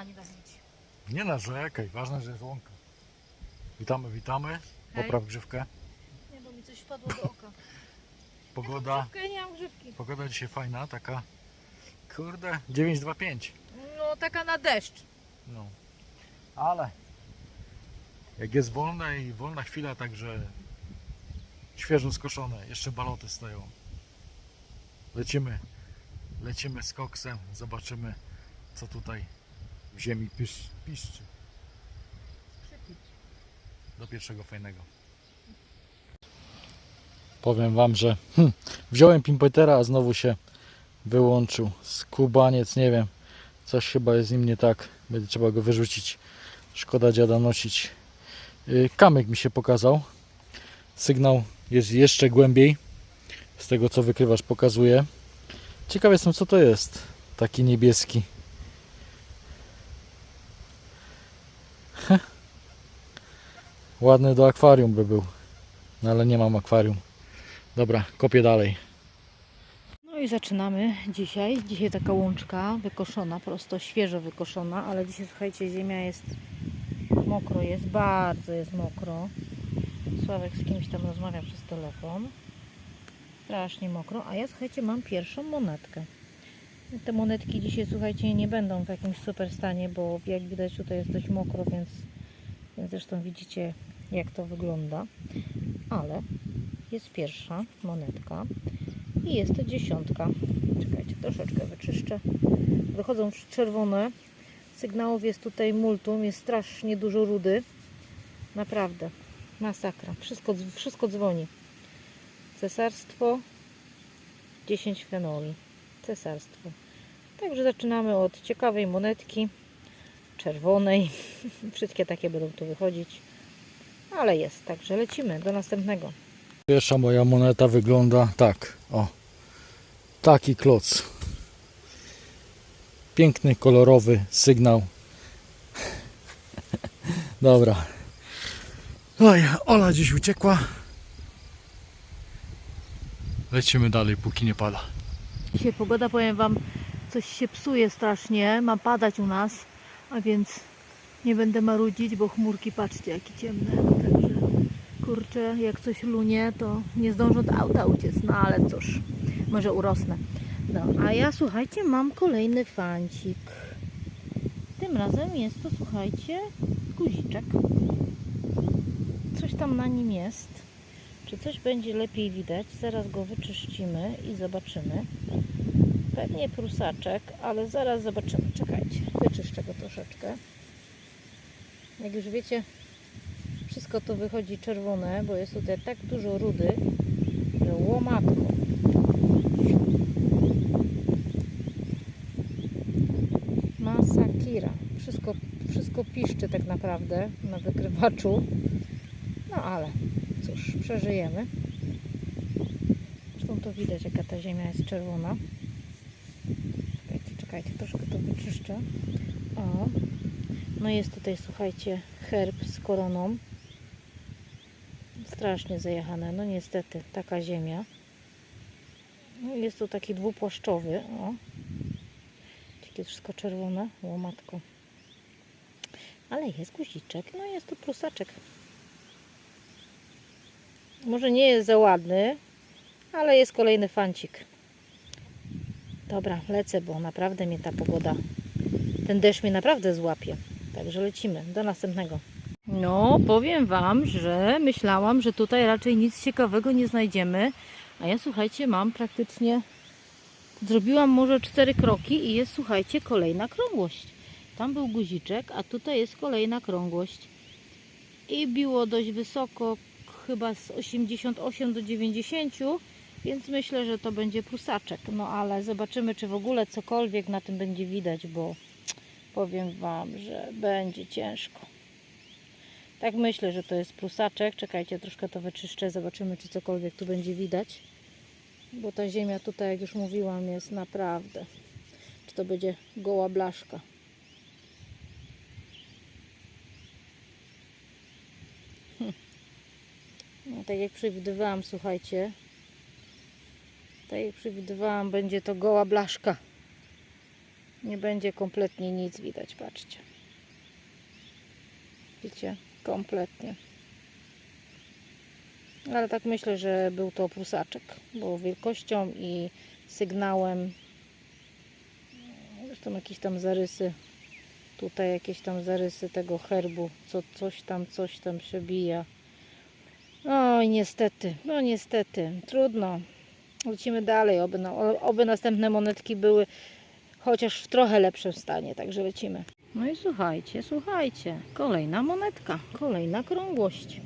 padla nie da mieć. Nie narzekaj, ważne, że jest łąka. Witamy, witamy. Hej. Popraw grzywkę. Nie, bo mi coś wpadło do oka. Pogoda, Grzywkę, nie mam grzywki. pogoda dzisiaj fajna, taka kurde 925. No taka na deszcz. No. Ale jak jest wolna i wolna chwila, także świeżo skoszone, jeszcze baloty stoją. Lecimy, lecimy z koksem, zobaczymy co tutaj w ziemi pisz, piszczy do pierwszego fajnego. Powiem wam, że hm, wziąłem pimpetera, a znowu się wyłączył. Skubaniec, nie wiem, coś chyba jest z nim nie tak. Będzie trzeba go wyrzucić. Szkoda dziada nosić. Yy, Kamyk mi się pokazał. Sygnał jest jeszcze głębiej. Z tego co wykrywacz pokazuje. Ciekaw jestem co to jest. Taki niebieski. Ładny do akwarium by był. No ale nie mam akwarium. Dobra, kopię dalej. No i zaczynamy dzisiaj. Dzisiaj taka łączka wykoszona, prosto świeżo wykoszona, ale dzisiaj słuchajcie, ziemia jest mokro, jest bardzo jest mokro. Sławek z kimś tam rozmawia przez telefon. Strasznie mokro, a ja słuchajcie, mam pierwszą monetkę. Te monetki dzisiaj, słuchajcie, nie będą w jakimś super stanie, bo jak widać tutaj jest dość mokro, więc, więc zresztą widzicie jak to wygląda. Ale jest pierwsza monetka i jest to dziesiątka. Czekajcie, troszeczkę wyczyszczę. Wychodzą czerwone. Sygnałów jest tutaj multum, jest strasznie dużo rudy. Naprawdę, masakra. Wszystko, wszystko dzwoni. Cesarstwo, 10 fenoli. Cesarstwo. Także zaczynamy od ciekawej monetki, czerwonej. Wszystkie takie będą tu wychodzić. Ale jest, także lecimy do następnego. Pierwsza moja moneta wygląda tak. O. Taki kloc. Piękny, kolorowy sygnał. Dobra. Oj, Ola dziś uciekła. Lecimy dalej, póki nie pada. Dzisiaj pogoda, powiem Wam, coś się psuje strasznie. Ma padać u nas, a więc nie będę marudzić, bo chmurki, patrzcie, jakie ciemne. Kurczę, jak coś lunie, to nie zdążę do auta uciec. No ale cóż, może urosnę. No, a ja słuchajcie, mam kolejny fancik. Tym razem jest to, słuchajcie, guziczek. Coś tam na nim jest. Czy coś będzie lepiej widać? Zaraz go wyczyścimy i zobaczymy. Pewnie prusaczek, ale zaraz zobaczymy. Czekajcie, wyczyszczę go troszeczkę. Jak już wiecie, wszystko to wychodzi czerwone, bo jest tutaj tak dużo rudy, że łomatko. Masakira. Wszystko, wszystko piszczy tak naprawdę na wykrywaczu. No ale cóż, przeżyjemy. Zresztą to widać, jaka ta ziemia jest czerwona. Czekajcie, czekajcie, troszkę to wyczyszczę. O, no jest tutaj, słuchajcie, herb z koroną. Strasznie zajechane, no niestety, taka ziemia. No jest tu taki dwupłaszczowy, o. Takie wszystko czerwone, łomatko. Ale jest guziczek, no jest tu plusaczek. Może nie jest za ładny, ale jest kolejny fancik. Dobra, lecę, bo naprawdę mnie ta pogoda, ten deszcz mnie naprawdę złapie. Także lecimy do następnego. No, powiem Wam, że myślałam, że tutaj raczej nic ciekawego nie znajdziemy. A ja słuchajcie, mam praktycznie. Zrobiłam może cztery kroki i jest, słuchajcie, kolejna krągłość. Tam był guziczek, a tutaj jest kolejna krągłość. I biło dość wysoko, chyba z 88 do 90, więc myślę, że to będzie prusaczek. No ale zobaczymy, czy w ogóle cokolwiek na tym będzie widać, bo powiem Wam, że będzie ciężko. Tak myślę, że to jest prusaczek. Czekajcie, troszkę to wyczyszczę, zobaczymy, czy cokolwiek tu będzie widać. Bo ta ziemia tutaj, jak już mówiłam, jest naprawdę. Czy to będzie goła blaszka. No, tak jak przewidywałam, słuchajcie. Tak jak przewidywałam, będzie to goła blaszka. Nie będzie kompletnie nic widać, patrzcie. Widzicie? Kompletnie. Ale tak myślę, że był to prusaczek, bo wielkością i sygnałem zresztą jakieś tam zarysy tutaj jakieś tam zarysy tego herbu, co coś tam, coś tam przebija. Oj, niestety, no niestety, trudno. Lecimy dalej, oby, oby następne monetki były chociaż w trochę lepszym stanie, także lecimy. No i słuchajcie, słuchajcie, kolejna monetka, kolejna krągłość.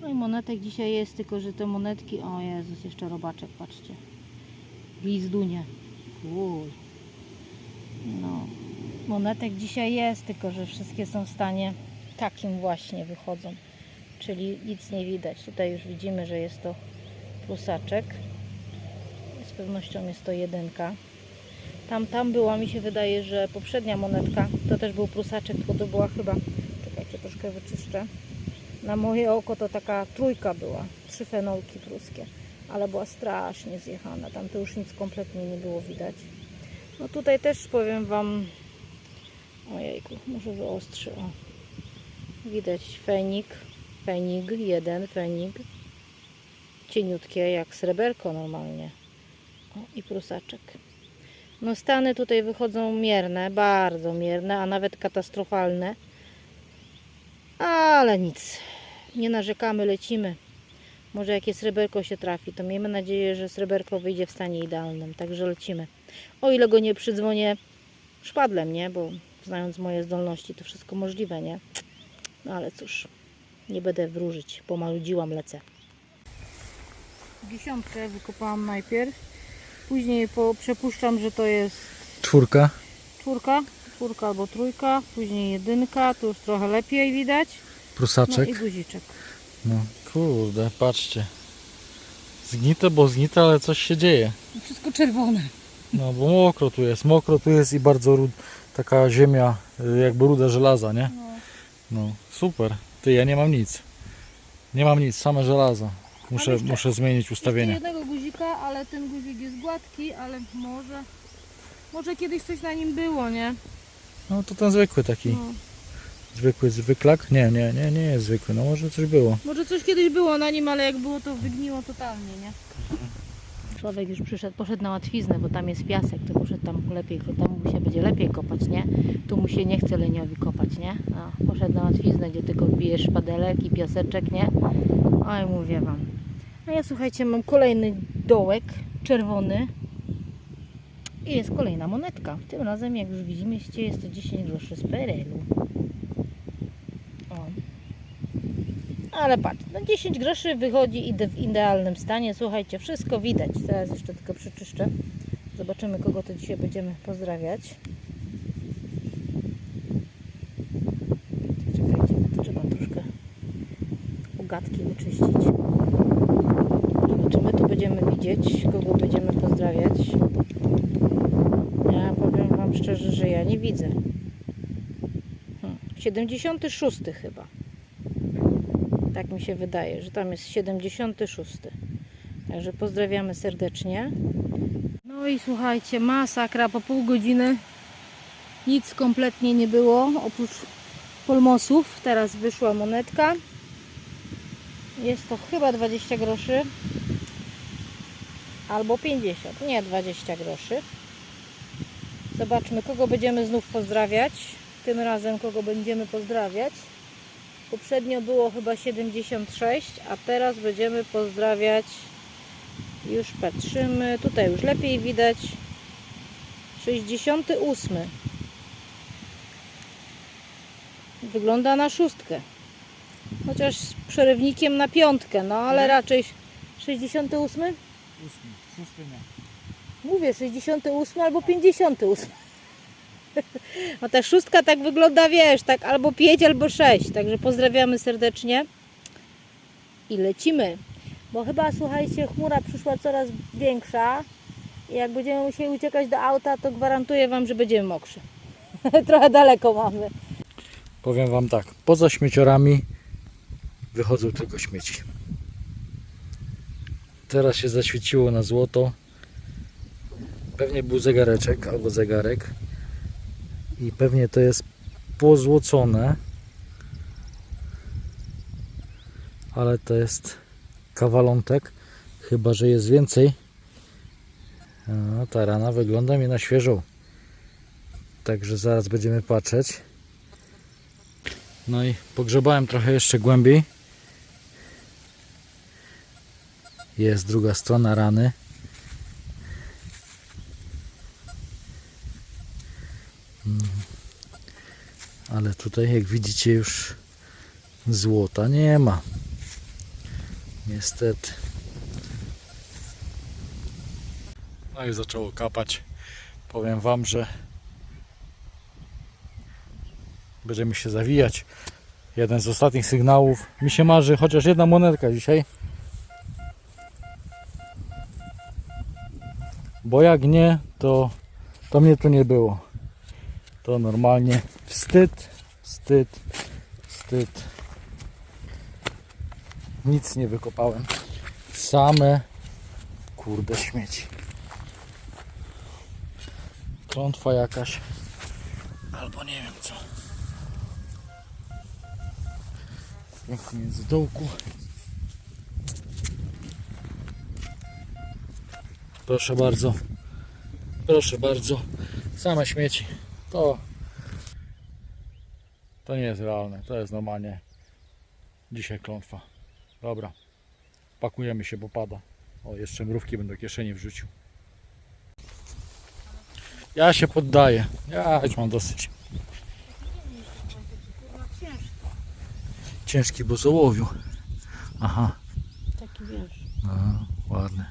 No i monetek dzisiaj jest, tylko że te monetki, o Jezus, jeszcze robaczek, patrzcie. Glizdunie. Fuj. No, monetek dzisiaj jest, tylko że wszystkie są w stanie takim właśnie wychodzą. Czyli nic nie widać. Tutaj już widzimy, że jest to plusaczek. Z pewnością jest to jedynka. Tam, tam była, mi się wydaje, że poprzednia monetka to też był prusaczek, tylko to była chyba, czekajcie, troszkę wyczyszczę. Na moje oko to taka trójka była, trzy fenolki pruskie, ale była strasznie zjechana. Tam to już nic kompletnie nie było widać. No tutaj też powiem Wam, ojejku, może wyostrzy, o. Widać fenik, fenig, jeden fenig, cieniutkie jak sreberko normalnie. O, i prusaczek. No stany tutaj wychodzą mierne, bardzo mierne, a nawet katastrofalne. Ale nic, nie narzekamy, lecimy. Może jakie sreberko się trafi, to miejmy nadzieję, że sreberko wyjdzie w stanie idealnym. Także lecimy. O ile go nie przydzwonię szpadlem, nie? Bo znając moje zdolności, to wszystko możliwe, nie? No ale cóż, nie będę wróżyć. Pomaludziłam, lecę. Dziesiątkę wykopałam najpierw. Później po, przepuszczam, że to jest Czwórka. czwórka, czwórka albo trójka. Później jedynka, tu już trochę lepiej widać. No Prusaczek. i guziczek. No kurde, patrzcie. Zgnite, bo zgnite, ale coś się dzieje. Wszystko czerwone. No bo mokro tu jest, mokro tu jest i bardzo rud, taka ziemia, y, jakby ruda żelaza, nie? No. No super. Ty, ja nie mam nic. Nie mam nic, same żelazo. Muszę, jeszcze- muszę zmienić ustawienie. Jeszcze jednego guzika, ale ten guzik jest gładki, ale może... Może kiedyś coś na nim było, nie? No to ten zwykły taki, No. zwykły zwyklak? Nie, nie, nie, nie jest zwykły, no może coś było. Może coś kiedyś było na nim, ale jak było to wygniło totalnie, nie? Człowiek już przyszedł, poszedł na łatwiznę, bo tam jest piasek, to poszedł tam lepiej, tam mu się będzie lepiej kopać, nie? Tu mu się nie chce leniowi kopać, nie? No, poszedł na łatwiznę, gdzie tylko wbijesz szpadelek i piaseczek, nie? Oj, mówię wam. A ja słuchajcie, mam kolejny dołek, czerwony. I jest kolejna monetka. Tym razem, jak już widzimy, jest to 10 groszy z PRL-u. O. Ale patrz, no 10 groszy wychodzi w idealnym stanie. Słuchajcie, wszystko widać. Teraz jeszcze tylko przeczyszczę. Zobaczymy, kogo to dzisiaj będziemy pozdrawiać. Czekajcie, to trzeba troszkę ugatki wyczyścić. Zobaczymy, to będziemy widzieć, kogo będziemy pozdrawiać. Ja powiem Wam szczerze, że ja nie widzę. Hmm, 76 chyba. Tak mi się wydaje, że tam jest 76. Także pozdrawiamy serdecznie. No i słuchajcie, masakra po pół godziny. Nic kompletnie nie było oprócz polmosów. Teraz wyszła monetka. Jest to chyba 20 groszy. Albo 50. Nie 20 groszy. Zobaczmy, kogo będziemy znów pozdrawiać. Tym razem kogo będziemy pozdrawiać. Poprzednio było chyba 76, a teraz będziemy pozdrawiać. Już patrzymy. Tutaj już lepiej widać. 68. Wygląda na szóstkę. Chociaż z przerywnikiem na piątkę, no ale raczej 68? Ósmy, szósty nie. Mówię 68 albo 58. No ta szóstka tak wygląda, wiesz, tak albo 5, albo 6. Także pozdrawiamy serdecznie i lecimy. Bo chyba, słuchajcie, chmura przyszła coraz większa. I jak będziemy musieli uciekać do auta, to gwarantuję Wam, że będziemy mokrzy. Trochę daleko mamy. Powiem Wam tak, poza śmieciorami wychodzą tylko śmieci. Teraz się zaświeciło na złoto. Pewnie był zegareczek albo zegarek. i pewnie to jest pozłocone. Ale to jest kawalątek, chyba że jest więcej. A, ta rana wygląda mi na świeżą. Także zaraz będziemy patrzeć. No i pogrzebałem trochę jeszcze głębiej. Jest druga strona rany. Mm. Ale tutaj jak widzicie już złota nie ma. Niestety. No i zaczęło kapać. Powiem Wam, że będziemy się zawijać. Jeden z ostatnich sygnałów. Mi się marzy chociaż jedna monetka dzisiaj. Bo jak nie, to, to mnie tu nie było. To normalnie wstyd, wstyd, wstyd. Nic nie wykopałem. Same kurde śmieci. Klątwa jakaś. Albo nie wiem co. Jest z dołku. Proszę bardzo. Proszę bardzo. Same śmieci. To to nie jest realne. To jest normalnie dzisiaj klątwa. Dobra. Pakujemy się, bo pada. O, jeszcze mrówki będę do kieszeni wrzucił. Ja się poddaję. Ja już mam dosyć. Ciężki, bo z ołowiu. Aha. Taki wiesz, No, ładny.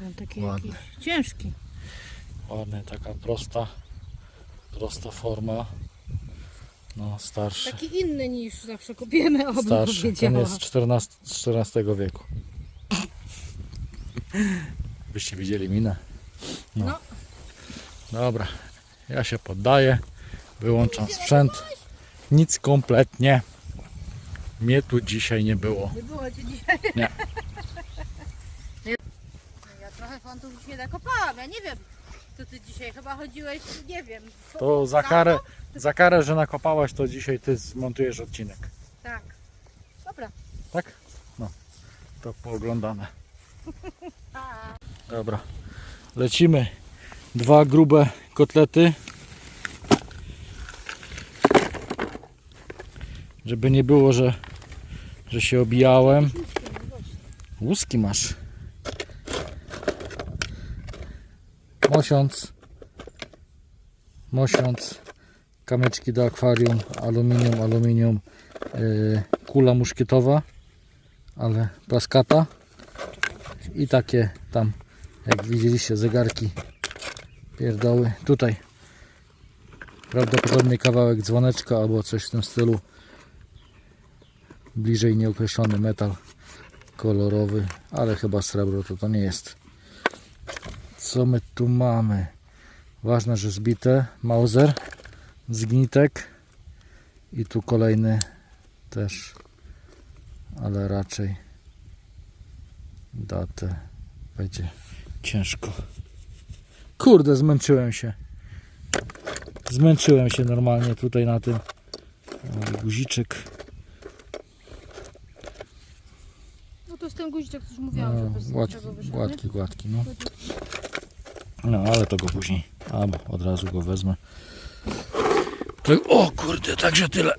Wiem, taki Ładny. jakiś ciężki. Ładny, taka prosta. Prosta forma. No, starszy. Taki inny niż zawsze kopiemy, obym Starszy. Ten jest z XIV, z XIV wieku. Byście widzieli minę. No. No. Dobra. Ja się poddaję. Wyłączam sprzęt. Nic kompletnie. Mnie tu dzisiaj nie było. Nie było cię dzisiaj. Nie. Fontów już nie nakopałam, ja nie wiem. Co ty dzisiaj chyba chodziłeś, nie wiem. po- To za karę, za karę, że nakopałaś, to dzisiaj ty zmontujesz odcinek. Tak. Dobra. Tak? No. To pooglądane. Dobra. Lecimy. Dwa grube kotlety. Żeby nie było, że, że się obijałem. Łuski masz. Mosiąc. Mosiąc. Kamyczki do akwarium. Aluminium, aluminium. Yy, kula muszkietowa. Ale plaskata. I takie tam, jak widzieliście, zegarki. Pierdoły. Tutaj prawdopodobnie kawałek dzwoneczka albo coś w tym stylu. Bliżej nieokreślony metal kolorowy, ale chyba srebro to to nie jest. Co my tu mamy? Ważne, że zbite. Mauser, zgnitek i tu kolejny też, ale raczej datę będzie ciężko. Kurde, zmęczyłem się. Zmęczyłem się normalnie tutaj na tym. O, guziczek. No to jest ten guziczek, co już mówiłam, No, że bez gładki, gładki, gładki, no. No, ale to go później. Albo od razu go wezmę. O kurde, także tyle.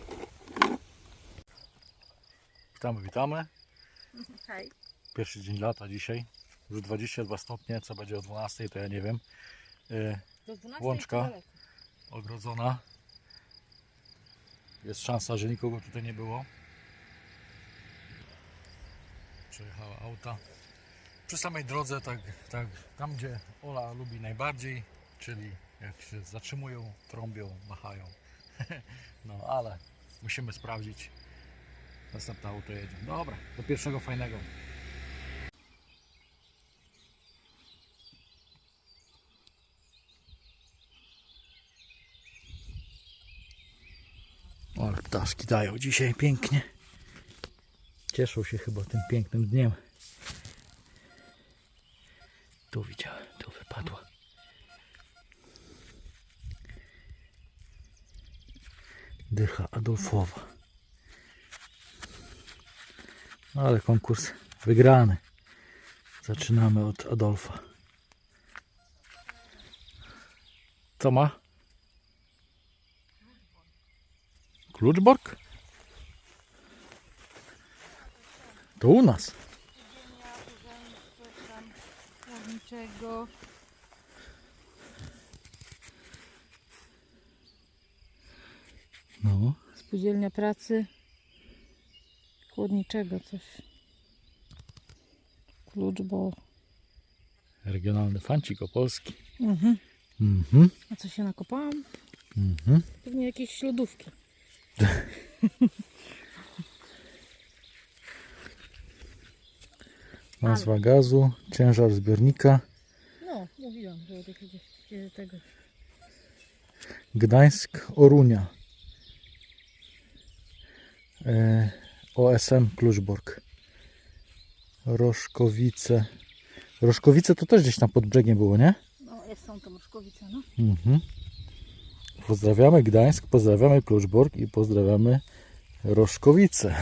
Witamy, witamy. Hej. Pierwszy dzień lata dzisiaj. Już 22 stopnie, co będzie o 12, to ja nie wiem. 12 Łączka. ogrodzona. Jest szansa, że nikogo tutaj nie było. Przejechała auta. Przy samej drodze, tak, tak tam gdzie Ola lubi najbardziej, czyli jak się zatrzymują, trąbią, machają. No ale musimy sprawdzić. Następne auto jedzie. Dobra, do pierwszego fajnego. Ale ptaszki dają dzisiaj pięknie. Cieszą się chyba tym pięknym dniem. Tu widziałem, tu wypadła. Dycha Adolfowa. No ale konkurs wygrany. Zaczynamy od Adolfa. Co ma? Kluczborg? To u nas. Chłodniczego. No. Spółdzielnia pracy chłodniczego coś. Klucz, bo... Regionalny fancik opolski. Mhm. Mhm. A co się nakopałam? Mhm. Pewnie jakieś lodówki. Nazwa gazu, ciężar zbiornika. No, mówiłam, że od jakiegoś tego. Gdańsk, Orunia. E, OSM Kluczbork. Roszkowice. Roszkowice to też gdzieś tam pod brzegiem było, nie? No, jest są to Moszkowice, no. Mhm. Pozdrawiamy Gdańsk, pozdrawiamy Kluczbork i pozdrawiamy Roszkowice.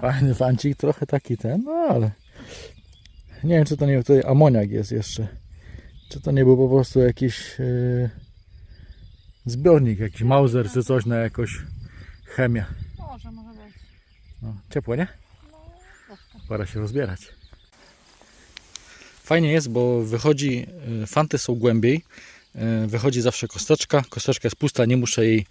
Fajny fancik, trochę taki ten, no ale nie wiem czy to nie tutaj amoniak jest jeszcze. Czy to nie był po prostu jakiś e, zbiornik, jakiś mauser czy coś na jakąś chemię. Może, może być. No, ciepło, nie? No. Pora się rozbierać. Fajnie jest, bo wychodzi, y, fanty są głębiej, y, wychodzi zawsze kosteczka, kosteczka jest pusta, nie muszę jej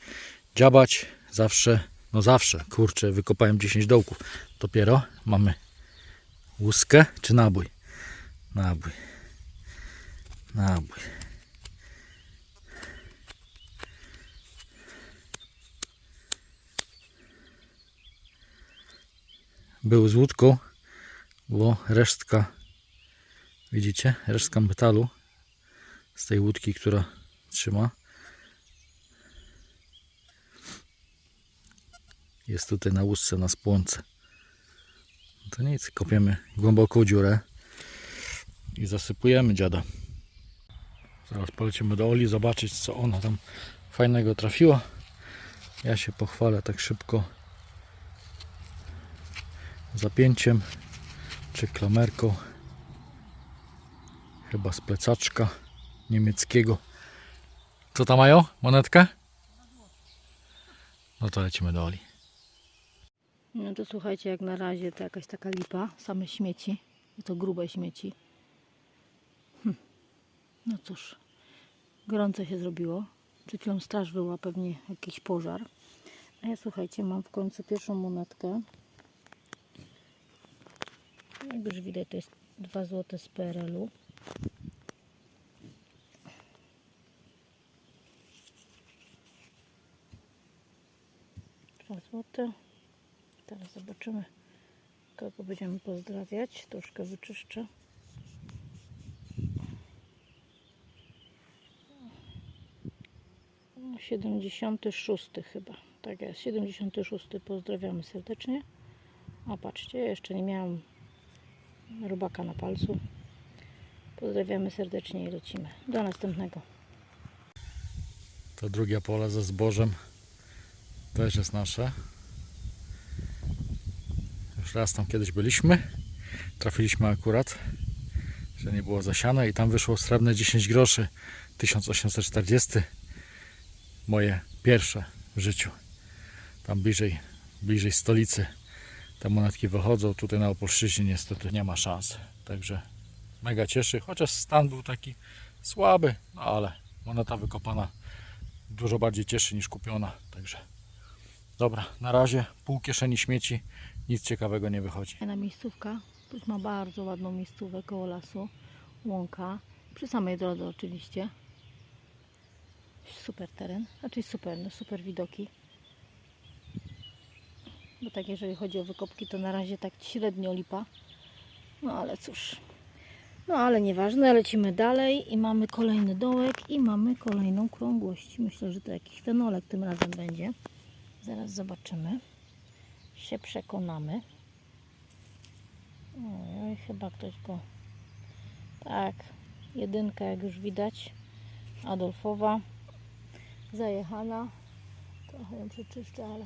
dziabać, zawsze, no zawsze, kurczę, wykopałem 10 dołków, dopiero mamy łuskę czy nabój? Nabój. Nabój. Był z łódką, bo resztka, widzicie, resztka metalu z tej łódki, która trzyma, jest tutaj na łódce, na spłonce. To nic, kopiemy głęboką dziurę i zasypujemy dziada. Zaraz polecimy do Oli zobaczyć, co ona tam fajnego trafiła. Ja się pochwalę tak szybko zapięciem czy klamerką chyba z plecaczka niemieckiego co tam mają? monetkę? no to lecimy do Oli No to słuchajcie, jak na razie to jakaś taka lipa, same śmieci. I to grube śmieci. No cóż, gorąco się zrobiło. Przed chwilą straż była, pewnie jakiś pożar. A ja słuchajcie, mam w końcu pierwszą monetkę. Jak już widać, to jest 2 zł z PRL-u. Złote. Teraz zobaczymy, kogo będziemy pozdrawiać. Troszkę wyczyszczę. No, 76 chyba. Tak jest, 76. Pozdrawiamy serdecznie. A patrzcie, jeszcze nie miałam robaka na palcu. Pozdrawiamy serdecznie i lecimy. Do następnego. to drugie pole ze zbożem też jest nasze już raz tam kiedyś byliśmy trafiliśmy akurat że nie było zasiane i tam wyszło srebrne 10 groszy 1840 moje pierwsze w życiu tam bliżej, bliżej stolicy te monetki wychodzą tutaj na Opolszczyźnie niestety nie ma szans także mega cieszy chociaż stan był taki słaby no ale moneta wykopana dużo bardziej cieszy niż kupiona także dobra na razie pół kieszeni śmieci nic ciekawego nie wychodzi Fajna miejscówka. Tuś ma bardzo ładną miejscówkę koło lasu. Łąka. Przy samej drodze oczywiście. Super teren. Znaczy super, no super widoki. Bo tak jeżeli chodzi o wykopki to na razie tak średnio lipa. No ale cóż. No ale nieważne, lecimy dalej i mamy kolejny dołek i mamy kolejną krągłość. Myślę, że to jakiś fenolek tym razem będzie. Zaraz zobaczymy. Się przekonamy. Chyba ktoś go. Tak, jedynka, jak już widać. Adolfowa. Zajechana. To Trochę ją przeczyszczę, ale...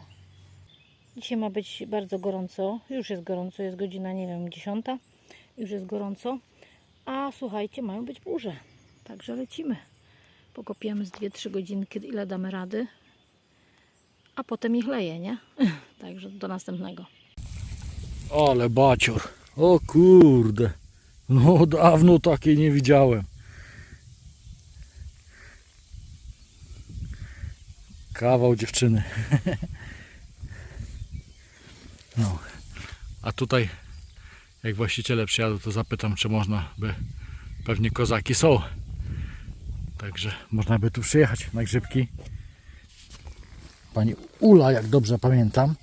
Dzisiaj ma być bardzo gorąco. Już jest gorąco, jest godzina, nie wiem, 10. Już jest gorąco. A słuchajcie, mają być burze. Także lecimy. Pokopiemy z 2-3 godzinki, ile damy rady. A potem ich leje, nie? Także do następnego. Ale bacior. O kurde. No dawno takiej nie widziałem. Kawał dziewczyny. No. A tutaj jak właściciele przyjadą to zapytam czy można by pewnie kozaki są. Także można by tu przyjechać na grzybki. Pani Ula, jak dobrze pamiętam.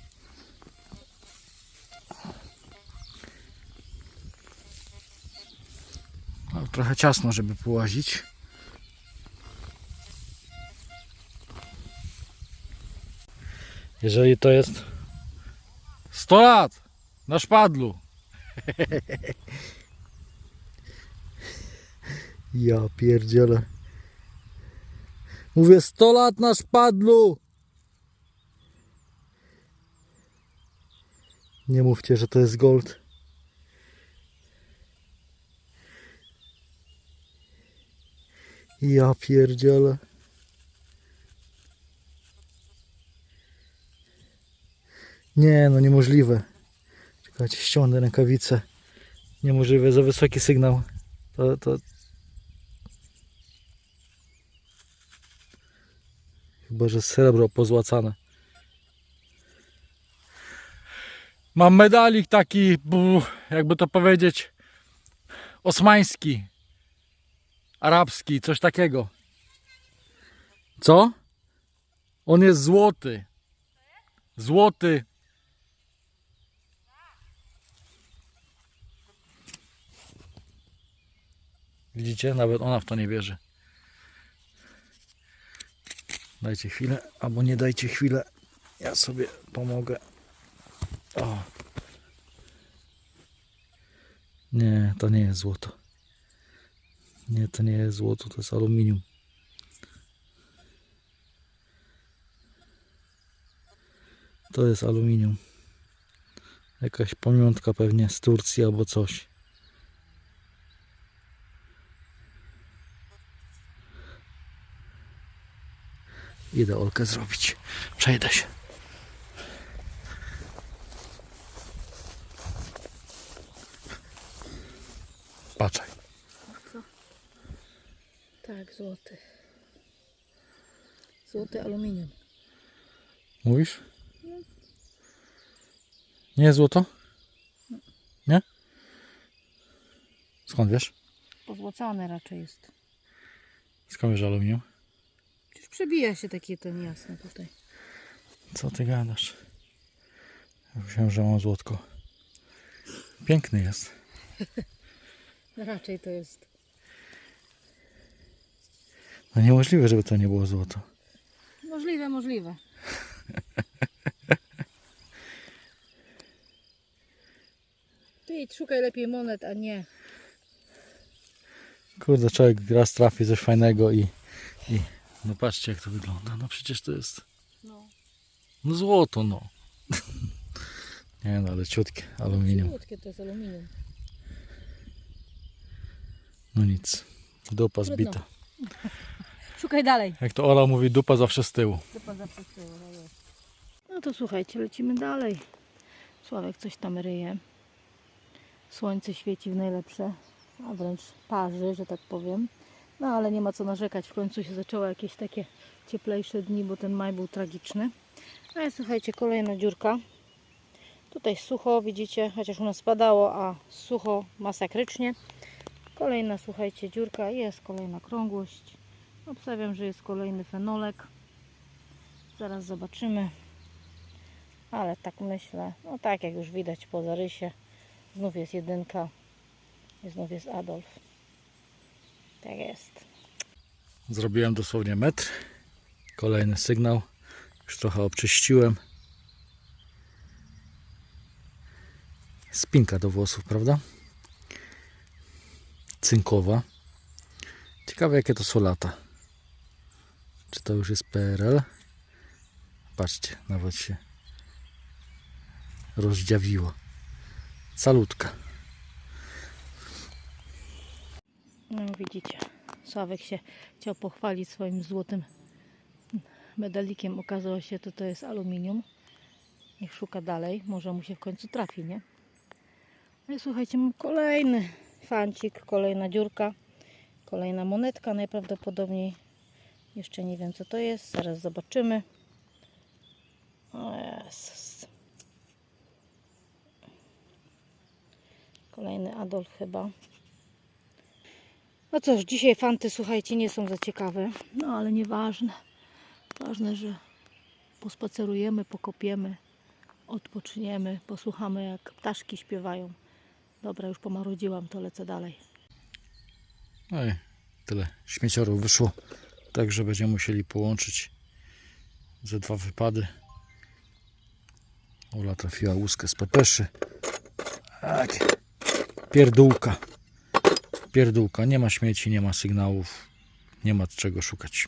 No, trochę ciasno, żeby połazić. Jeżeli to jest 100 lat na szpadlu. Ja pierdzielę. Mówię 100 lat na szpadlu. Nie mówcie, że to jest gold. Ja pierdzielę. Nie, no niemożliwe. Czekajcie, ściągnę rękawice. Niemożliwe, za wysoki sygnał. To, to... Chyba, że srebro pozłacane. Mam medalik taki, jakby to powiedzieć, osmański arabski, coś takiego. Co? On jest złoty. Złoty. Widzicie? Nawet ona w to nie wierzy. Dajcie chwilę, albo nie dajcie chwilę. Ja sobie pomogę. O. Nie, to nie jest złoto. Nie, to nie jest złoto, to jest aluminium. To jest aluminium. Jakaś pamiątka pewnie z Turcji albo coś. Idę Olkę zrobić. Przejdę się. Patrzaj. Tak, złoty. Złoty aluminium. Mówisz? Nie złoto? Nie? Skąd wiesz? Pozłacane raczej jest. Skąd wiesz aluminium? Przecież przebija się takie ten jasne tutaj. Co ty gadasz? Ja Myślałem, że mam złotko. Piękny jest. Raczej to jest. No niemożliwe, żeby to nie było złoto. Możliwe, możliwe. Ty idź, szukaj lepiej monet, a nie. Kurde, człowiek raz trafi coś fajnego i, i... No patrzcie jak to wygląda. No przecież to jest... No. No złoto no. Nie no, ale ciutkie aluminium. Słodkie to jest aluminium. No nic. Dupa Trudno. zbita. Szukaj dalej. Jak to Ola mówi, dupa zawsze z tyłu. Dupa zawsze z tyłu, no jest. No to słuchajcie, lecimy dalej. Sławek coś tam ryje. Słońce świeci w najlepsze, a wręcz parzy, że tak powiem. No ale nie ma co narzekać. W końcu się zaczęły jakieś takie cieplejsze dni, bo ten maj był tragiczny. No i słuchajcie, kolejna dziurka. Tutaj sucho, widzicie, chociaż u nas spadało, a sucho masakrycznie. Kolejna, słuchajcie, dziurka. Jest kolejna krągłość. Obstawiam, że jest kolejny fenolek. Zaraz zobaczymy. Ale tak myślę. No tak jak już widać po zarysie. Znów jest jedynka. I znów jest Adolf. Tak jest. Zrobiłem dosłownie metr. Kolejny sygnał. Już trochę obczyściłem. Spinka do włosów, prawda? Cynkowa. Ciekawe jakie to są lata. Czy to już jest PRL? Patrzcie, nawet się rozdziawiło. Calutka. No widzicie, Sławek się chciał pochwalić swoim złotym medalikiem. Okazało się, że to jest aluminium. Niech szuka dalej, może mu się w końcu trafi, nie? No i słuchajcie, mam kolejny fancik, kolejna dziurka, kolejna monetka najprawdopodobniej. Jeszcze nie wiem co to jest, zaraz zobaczymy. O Jezus. Kolejny Adolf chyba. No cóż, dzisiaj fanty, słuchajcie, nie są za ciekawe. No ale nieważne. Ważne, że pospacerujemy, pokopiemy, odpoczniemy, posłuchamy jak ptaszki śpiewają. Dobra, już pomarudziłam, to lecę dalej. No i tyle śmieciorów wyszło. Także będziemy musieli połączyć ze dwa wypady. Ola trafiła łuskę z pepeszy. Tak. Pierdółka. Pierdółka. Nie ma śmieci, nie ma sygnałów. Nie ma czego szukać.